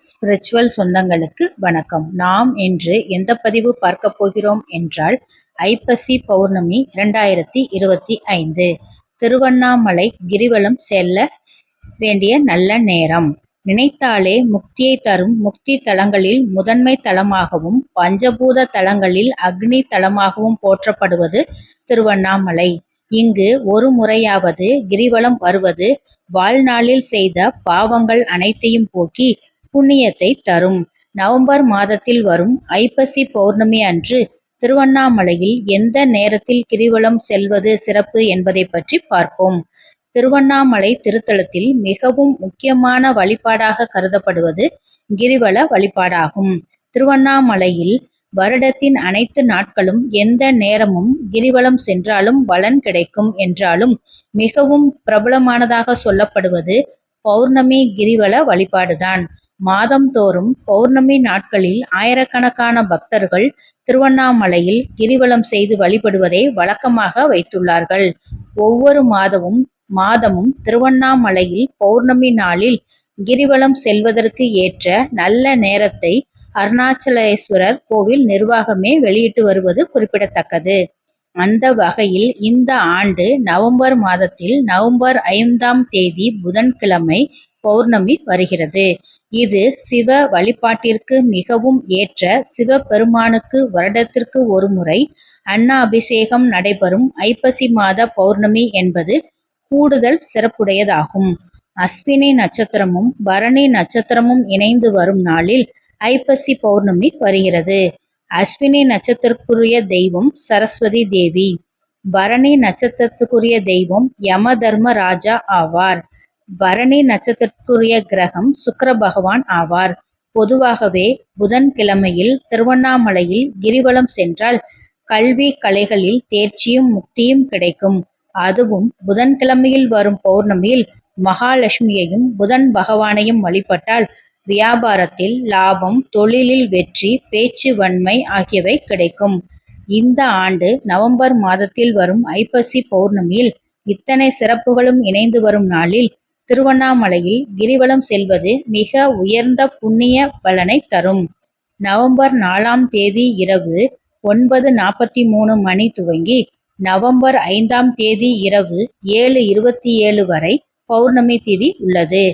Spiritual சொந்தங்களுக்கு வணக்கம். நாம் இன்று எந்த பதிவு பார்க்க போகிறோம் என்றால் ஐப்பசி பௌர்ணமி இரண்டாயிரத்தி இருபத்தி ஐந்து. திருவண்ணாமலை கிரிவலம் செல்ல வேண்டிய நல்ல நேரம். நினைத்தாலே முக்தியை தரும் முக்தி தலங்களில் முதன்மை தலமாகவும் பஞ்சபூத தலங்களில் அக்னி தலமாகவும் போற்றப்படுவது திருவண்ணாமலை. இங்கு ஒரு முறையாவது கிரிவலம் வருவது வாழ்நாளில் செய்த பாவங்கள் அனைத்தையும் போக்கி புண்ணியத்தை தரும். நவம்பர் மாதத்தில் வரும் ஐப்பசி பௌர்ணமி அன்று திருவண்ணாமலையில் எந்த நேரத்தில் கிரிவலம் செல்வது சிறப்பு என்பதை பற்றி பார்ப்போம். திருவண்ணாமலை திருத்தலத்தில் மிகவும் முக்கியமான வழிபாடாக கருதப்படுவது கிரிவல வழிபாடாகும். திருவண்ணாமலையில் வருடத்தின் அனைத்து நாட்களும் எந்த நேரமும் கிரிவலம் சென்றாலும் பலன் கிடைக்கும் என்றாலும் மிகவும் பிரபலமானதாக சொல்லப்படுவது பௌர்ணமி கிரிவல வழிபாடுதான். மாதந்தோறும் பௌர்ணமி நாட்களில் ஆயிரக்கணக்கான பக்தர்கள் திருவண்ணாமலையில் கிரிவலம் செய்து வழிபடுவதை வழக்கமாக வைத்துள்ளார்கள். ஒவ்வொரு மாதமும் மாதமும் திருவண்ணாமலையில் பௌர்ணமி நாளில் கிரிவலம் செல்வதற்கு ஏற்ற நல்ல நேரத்தை அருணாச்சலேஸ்வரர் கோவில் நிர்வாகமே வெளியிட்டு வருவது குறிப்பிடத்தக்கது. அந்த வகையில் இந்த ஆண்டு நவம்பர் மாதத்தில் நவம்பர் ஐந்தாம் தேதி புதன்கிழமை பௌர்ணமி வருகிறது. இது சிவ வழிபாட்டிற்கு மிகவும் ஏற்ற சிவபெருமானுக்கு வருடத்திற்கு ஒருமுறை அன்னாபிஷேகம் நடைபெறும் ஐப்பசி மாத பௌர்ணமி என்பது கூடுதல் சிறப்புடையதாகும். அஸ்வினி நட்சத்திரமும் பரணி நட்சத்திரமும் இணைந்து வரும் நாளில் ஐப்பசி பௌர்ணமி வருகிறது. அஸ்வினி நட்சத்திரக்குரிய தெய்வம் சரஸ்வதி தேவி. பரணி நட்சத்திரத்துக்குரிய தெய்வம் யம தர்ம ராஜா ஆவார். பரணி நட்சத்திரத்துக்குரிய கிரகம் சுக்கர பகவான் ஆவார். பொதுவாகவே புதன் கிழமையில் திருவண்ணாமலையில் கிரிவலம் சென்றால் கல்வி கலைகளில் தேர்ச்சியும் முக்தியும் கிடைக்கும். அதுவும் புதன்கிழமையில் வரும் பௌர்ணமியில் மகாலட்சுமியையும் புதன் பகவானையும் வழிபட்டால் வியாபாரத்தில் லாபம் தொழிலில் வெற்றி பேச்சு வன்மை ஆகியவை கிடைக்கும். இந்த ஆண்டு நவம்பர் மாதத்தில் வரும் ஐப்பசி பௌர்ணமியில் இத்தனை சிறப்புகளும் இணைந்து வரும் நாளில் திருவண்ணாமலையில் கிரிவலம் செல்வது மிக உயர்ந்த புண்ணிய பலனை தரும். நவம்பர் நாலாம் தேதி இரவு ஒன்பது நாற்பத்தி மூணு மணி துவங்கி நவம்பர் ஐந்தாம் தேதி இரவு ஏழு இருபத்தி ஏழு வரை பௌர்ணமி திதி உள்ளது.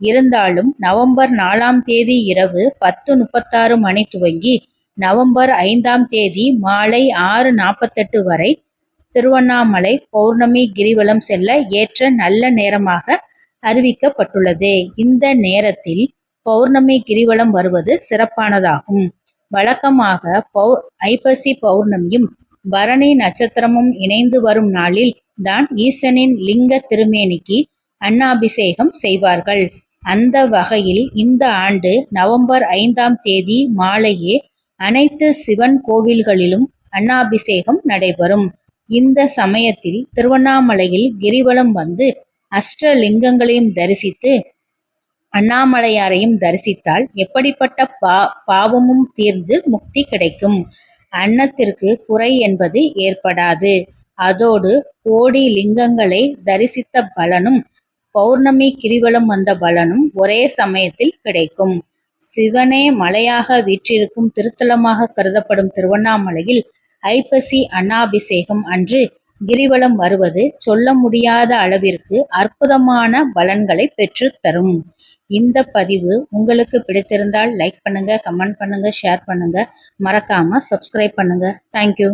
இருந்தாலும் நவம்பர் நாலாம் தேதி இரவு பத்து முப்பத்தாறு மணி துவங்கி நவம்பர் ஐந்தாம் தேதி மாலை ஆறு நாற்பத்தெட்டு வரை திருவண்ணாமலை பௌர்ணமி கிரிவலம் செல்ல ஏற்ற நல்ல நேரமாக அறிவிக்கப்பட்டுள்ளது. இந்த நேரத்தில் பௌர்ணமி கிரிவலம் வருவது சிறப்பானதாகும். வழக்கமாக பௌ ஐப்பசி பௌர்ணமியும் பரணி நட்சத்திரமும் இணைந்து வரும் நாளில் தான் ஈசனின் லிங்க திருமேனிக்கு அன்னாபிஷேகம் செய்வார்கள். அந்த வகையில் இந்த ஆண்டு நவம்பர் ஐந்தாம் தேதி மாலையே அனைத்து சிவன் கோவில்களிலும் அன்னாபிஷேகம் நடைபெறும். இந்த சமயத்தில் திருவண்ணாமலையில் கிரிவலம் வந்து அஷ்டலிங்கங்களையும் தரிசித்து அண்ணாமலையாரையும் தரிசித்தால் எப்படிப்பட்ட பா பாவமும் தீர்ந்து முக்தி கிடைக்கும். அன்னத்திற்கு குறை என்பது ஏற்படாது. அதோடு கோடி லிங்கங்களை தரிசித்த பலனும் பௌர்ணமி கிரிவலம் வந்த பலனும் ஒரே சமயத்தில் கிடைக்கும். சிவனே மலையாக வீற்றிருக்கும் திருத்தலமாக கருதப்படும் திருவண்ணாமலையில் ஐப்பசி அன்னாபிஷேகம் அன்று கிரிவலம் வருவது சொல்ல முடியாத அளவிற்கு அற்புதமான பலன்களை பெற்று தரும். இந்த பதிவு உங்களுக்கு பிடித்திருந்தால் லைக் பண்ணுங்க கமெண்ட் பண்ணுங்க ஷேர் பண்ணுங்க. மறக்காம சப்ஸ்கிரைப் பண்ணுங்க. தேங்க்யூ